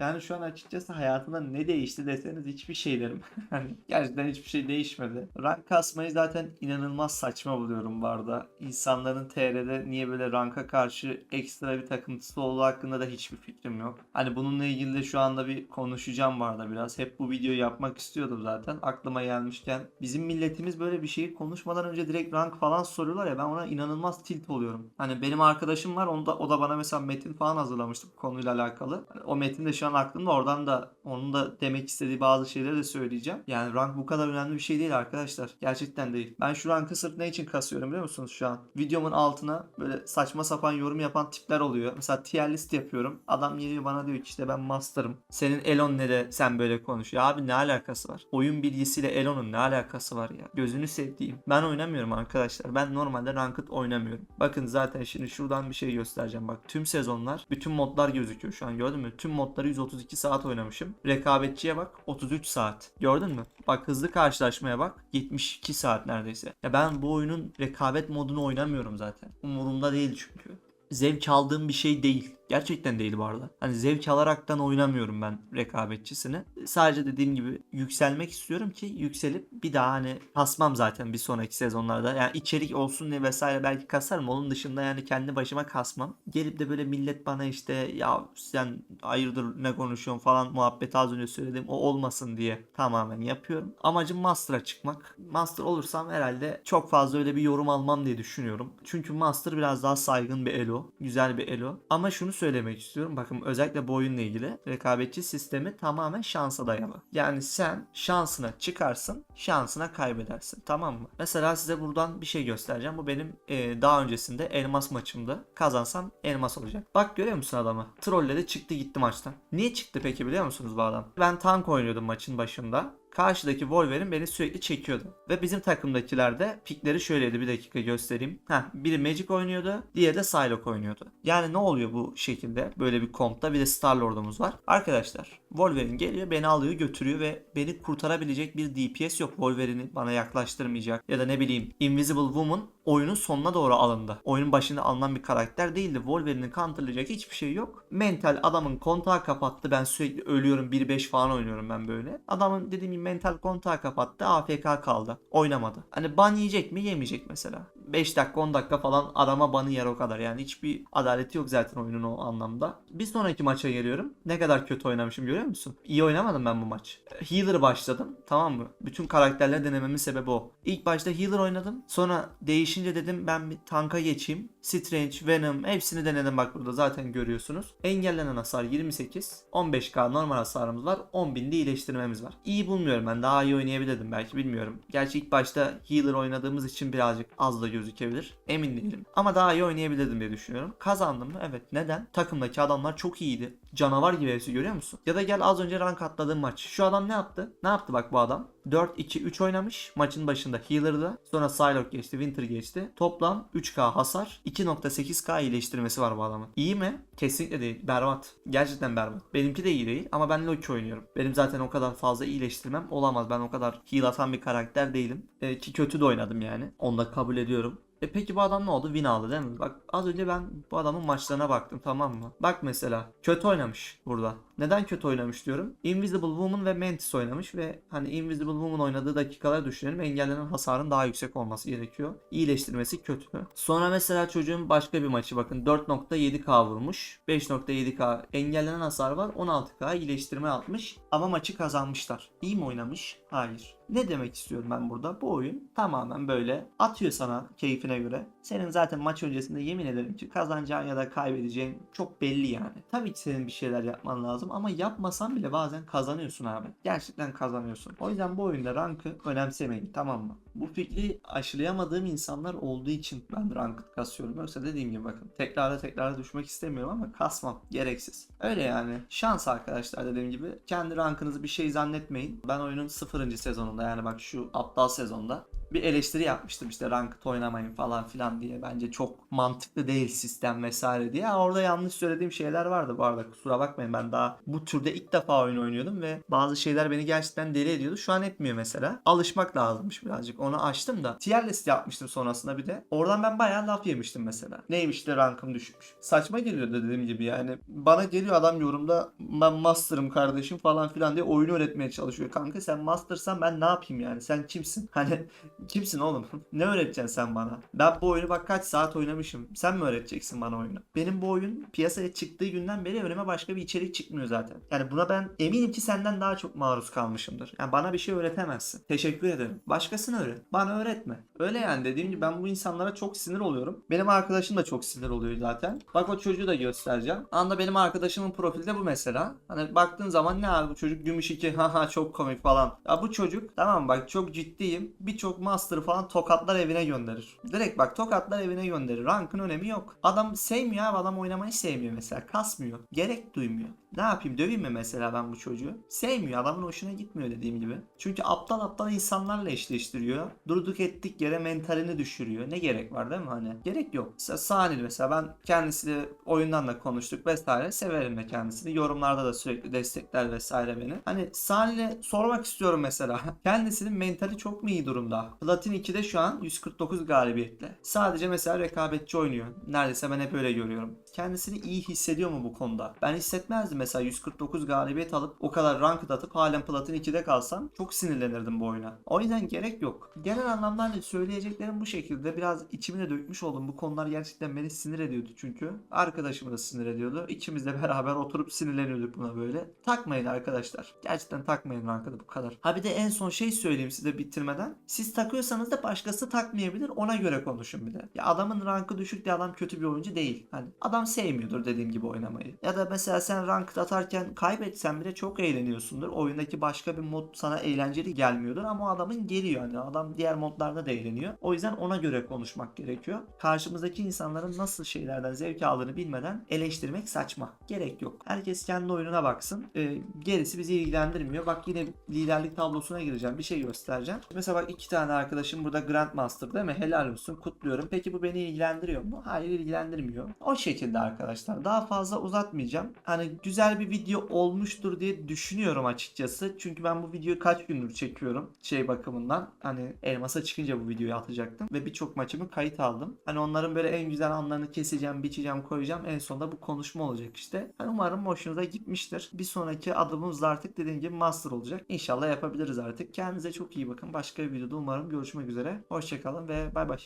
Yani şu an açıkçası hayatımda ne değişti deseniz hiçbir şey derim. hani gerçekten hiçbir şey değişmedi. Rank kasmayı zaten inanılmaz saçma buluyorum bu arada. İnsanların TR'de niye böyle ranka karşı ekstra bir takıntısı olduğu hakkında da hiçbir fikrim yok. Hani bununla ilgili de şu anda bir konuşacağım bu arada biraz. Hep bu videoyu yapmak istiyordum zaten. Aklıma gelmişken. Bizim milletimiz böyle bir şeyi konuşmadan önce direkt rank falan soruyorlar ya ben ona inanılmaz tilt oluyorum. Hani benim arkadaşım var onda, o da bana mesela metin falan hazırlamıştı bu konuyla alakalı. Hani o metin de şu an aklımda oradan da onun da demek istediği bazı şeyleri de söyleyeceğim. Yani rank bu kadar önemli bir şey değil arkadaşlar. Gerçekten değil. Ben şu rankı sırf ne için kasıyorum biliyor musunuz şu an? Videomun altına böyle saçma sapan yorum yapan tipler oluyor. Mesela tier list yapıyorum. Adam geliyor bana diyor ki işte ben master'ım. Senin Elon ne de sen böyle konuşuyor. Abi ne alakası var? Oyun bilgisiyle Elon'un ne alakası var ya? Gözünü sevdiğim. Ben oynamıyorum arkadaşlar. Ben normalde ranked oynamıyorum. Bakın zaten şimdi şuradan bir şey göstereceğim. Bak tüm sezonlar bütün modlar gözüküyor şu an gördün mü? Tüm modları 132 saat oynamışım. Rekabetçiye bak 33 saat. Gördün mü? Bak hızlı karşılaşmaya bak 72 saat neredeyse. Ya ben bu oyunun rekabet modunu oynamıyorum zaten. Umurumda değil çünkü. Zevk aldığım bir şey değil. Gerçekten değil bu arada. Hani zevk alaraktan oynamıyorum ben rekabetçisini. Sadece dediğim gibi yükselmek istiyorum ki yükselip bir daha hani kasmam zaten bir sonraki sezonlarda. Yani içerik olsun diye vesaire belki kasarım. Onun dışında yani kendi başıma kasmam. Gelip de böyle millet bana işte ya sen hayırdır ne konuşuyorsun falan muhabbet az önce söylediğim o olmasın diye tamamen yapıyorum. Amacım Master'a çıkmak. Master olursam herhalde çok fazla öyle bir yorum almam diye düşünüyorum. Çünkü Master biraz daha saygın bir elo. Güzel bir elo. Ama şunu söylemek istiyorum. Bakın özellikle bu oyunla ilgili rekabetçi sistemi tamamen şansa dayalı. Yani sen şansına çıkarsın, şansına kaybedersin. Tamam mı? Mesela size buradan bir şey göstereceğim. Bu benim e, daha öncesinde elmas maçımda. Kazansam elmas olacak. Bak görüyor musun adamı? Trolledi çıktı gitti maçtan. Niye çıktı peki biliyor musunuz bu adam? Ben tank oynuyordum maçın başında karşıdaki Wolverine beni sürekli çekiyordu. Ve bizim takımdakiler de pikleri şöyleydi bir dakika göstereyim. Heh, biri Magic oynuyordu, diğeri de Psylocke oynuyordu. Yani ne oluyor bu şekilde? Böyle bir kompta bir de Star-Lord'umuz var. Arkadaşlar Wolverine geliyor beni alıyor götürüyor ve beni kurtarabilecek bir DPS yok. Wolverine'i bana yaklaştırmayacak ya da ne bileyim Invisible Woman oyunun sonuna doğru alındı. Oyunun başında alınan bir karakter değildi. Wolverine'i counterlayacak hiçbir şey yok. Mental adamın kontağı kapattı. Ben sürekli ölüyorum. 1-5 falan oynuyorum ben böyle. Adamın dediğim gibi mental kontağı kapattı. AFK kaldı. Oynamadı. Hani ban yiyecek mi? Yemeyecek mesela. 5 dakika 10 dakika falan arama banı yer o kadar. Yani hiçbir adaleti yok zaten oyunun o anlamda. Bir sonraki maça geliyorum. Ne kadar kötü oynamışım görüyor musun? İyi oynamadım ben bu maç. Healer başladım. Tamam mı? Bütün karakterleri denememin sebebi o. İlk başta healer oynadım. Sonra değişince dedim ben bir tanka geçeyim. Strange, Venom hepsini denedim bak burada zaten görüyorsunuz. Engellenen hasar 28. 15k normal hasarımız var. 10.000 de iyileştirmemiz var. İyi bulmuyorum ben. Daha iyi oynayabilirdim belki bilmiyorum. Gerçi ilk başta healer oynadığımız için birazcık az da gözükebilir. Emin değilim. Ama daha iyi oynayabilirdim diye düşünüyorum. Kazandım mı? Evet. Neden? Takımdaki adamlar çok iyiydi. Canavar gibi hepsi görüyor musun? Ya da gel az önce rank atladığım maç. Şu adam ne yaptı? Ne yaptı bak bu adam? 4-2-3 oynamış. Maçın başında Healer'da. Sonra Psylocke geçti. Winter geçti. Toplam 3k hasar. 2.8k iyileştirmesi var bu adamın. İyi mi? Kesinlikle değil. Berbat. Gerçekten berbat. Benimki de iyi değil ama ben Loki oynuyorum. Benim zaten o kadar fazla iyileştirmem olamaz. Ben o kadar heal atan bir karakter değilim. E, ki kötü de oynadım yani. Onu da kabul ediyorum. E peki bu adam ne oldu? Win aldı değil mi? Bak az önce ben bu adamın maçlarına baktım tamam mı? Bak mesela kötü oynamış burada. Neden kötü oynamış diyorum? Invisible Woman ve Mantis oynamış ve hani Invisible Woman oynadığı dakikaları düşünelim. Engellenen hasarın daha yüksek olması gerekiyor. İyileştirmesi kötü. Sonra mesela çocuğun başka bir maçı bakın 4.7k vurmuş. 5.7k engellenen hasar var. 16k iyileştirme atmış. Ama maçı kazanmışlar. İyi mi oynamış? Hayır. Ne demek istiyorum ben burada? Bu oyun tamamen böyle atıyor sana keyfine göre. Senin zaten maç öncesinde yemin ederim ki kazanacağın ya da kaybedeceğin çok belli yani. Tabii ki senin bir şeyler yapman lazım ama yapmasan bile bazen kazanıyorsun abi. Gerçekten kazanıyorsun. O yüzden bu oyunda rankı önemsemeyin tamam mı? Bu fikri aşılayamadığım insanlar olduğu için ben ranked kasıyorum. Yoksa dediğim gibi bakın tekrara tekrara düşmek istemiyorum ama kasmam. Gereksiz. Öyle yani. Şans arkadaşlar dediğim gibi. Kendi rankınızı bir şey zannetmeyin. Ben oyunun sıfırıncı sezonunda yani bak şu aptal sezonda bir eleştiri yapmıştım işte ranked oynamayın falan filan diye. Bence çok mantıklı değil sistem vesaire diye. Orada yanlış söylediğim şeyler vardı bu arada kusura bakmayın ben daha bu türde ilk defa oyun oynuyordum ve bazı şeyler beni gerçekten deli ediyordu. Şu an etmiyor mesela. Alışmak lazımmış birazcık. Onu açtım da. Tier list yapmıştım sonrasında bir de. Oradan ben bayağı laf yemiştim mesela. Neymiş de rankım düşmüş. Saçma geliyordu dediğim gibi yani. Bana geliyor adam yorumda ben master'ım kardeşim falan filan diye oyunu öğretmeye çalışıyor. Kanka sen master'san ben ne yapayım yani? Sen kimsin? Hani kimsin oğlum? ne öğreteceksin sen bana? Ben bu oyunu bak kaç saat oynamışım. Sen mi öğreteceksin bana oyunu? Benim bu oyun piyasaya çıktığı günden beri önüme başka bir içerik çıkmıyor zaten. Yani buna ben eminim ki senden daha çok maruz kalmışımdır. Yani bana bir şey öğretemezsin. Teşekkür ederim. Başkasına öğret. Bana öğretme. Öyle yani dediğim gibi ben bu insanlara çok sinir oluyorum. Benim arkadaşım da çok sinir oluyor zaten. Bak o çocuğu da göstereceğim. Anda benim arkadaşımın profili de bu mesela. Hani baktığın zaman ne abi bu çocuk gümüş 2 haha çok komik falan. Ya bu çocuk tamam bak çok ciddiyim. Birçok master falan tokatlar evine gönderir. Direkt bak tokatlar evine gönderir. Rankın önemi yok. Adam sevmiyor abi adam oynamayı sevmiyor mesela. Kasmıyor. Gerek duymuyor. Ne yapayım döveyim mi mesela ben bu çocuğu? Sevmiyor adamın hoşuna gitmiyor dediğim gibi. Çünkü aptal aptal insanlarla eşleştiriyor. Durduk ettik yere mentalini düşürüyor. Ne gerek var değil mi hani? Gerek yok. Mesela Sahil mesela ben kendisiyle oyundan da konuştuk vesaire. Severim de kendisini. Yorumlarda da sürekli destekler vesaire beni. Hani Salih'e sormak istiyorum mesela. Kendisinin mentali çok mu iyi durumda? Platin 2'de şu an 149 galibiyetle. Sadece mesela rekabetçi oynuyor. Neredeyse ben hep öyle görüyorum. Kendisini iyi hissediyor mu bu konuda? Ben hissetmezdim mesela 149 galibiyet alıp o kadar ranked atıp halen Platin 2'de kalsam çok sinirlenirdim bu oyuna. O yüzden gerek yok. Genel anlamda hani söyleyeceklerim bu şekilde. Biraz içime de dökmüş oldum. Bu konular gerçekten beni sinir ediyordu çünkü. Arkadaşımı da sinir ediyordu. İkimiz de beraber oturup sinirleniyorduk buna böyle. Takmayın arkadaşlar. Gerçekten takmayın rankada bu kadar. Ha bir de en son şey söyleyeyim size bitirmeden. Siz takıyorsanız da başkası takmayabilir. Ona göre konuşun bir de. Ya adamın rankı düşük diye adam kötü bir oyuncu değil. Hani adam sevmiyordur dediğim gibi oynamayı. Ya da mesela sen rank atarken kaybetsen bile çok eğleniyorsundur. Oyundaki başka bir mod sana eğlenceli gelmiyordur ama adamın geliyor. Yani adam diğer modlarda da eğleniyor. O yüzden ona göre konuşmak gerekiyor. Karşımızdaki insanların nasıl şeylerden zevk aldığını bilmeden eleştirmek saçma. Gerek yok. Herkes kendi oyununa baksın. Ee, gerisi bizi ilgilendirmiyor. Bak yine liderlik tablosuna gireceğim. Bir şey göstereceğim. Mesela bak iki tane arkadaşım burada Grandmaster değil mi? Helal olsun. Kutluyorum. Peki bu beni ilgilendiriyor mu? Hayır ilgilendirmiyor. O şekilde arkadaşlar. Daha fazla uzatmayacağım. Hani güzel bir video olmuştur diye düşünüyorum açıkçası. Çünkü ben bu videoyu kaç gündür çekiyorum. Şey bakımından. Hani elmasa çıkınca bu videoyu atacaktım. Ve birçok maçımı kayıt aldım. Hani onların böyle en güzel anlarını keseceğim, biçeceğim, koyacağım. En sonunda bu konuşma olacak işte. Hani umarım hoşunuza gitmiştir. Bir sonraki adımımız da artık dediğim gibi master olacak. İnşallah yapabiliriz artık. Kendinize çok iyi bakın. Başka bir videoda umarım görüşmek üzere. Hoşçakalın ve bay bay.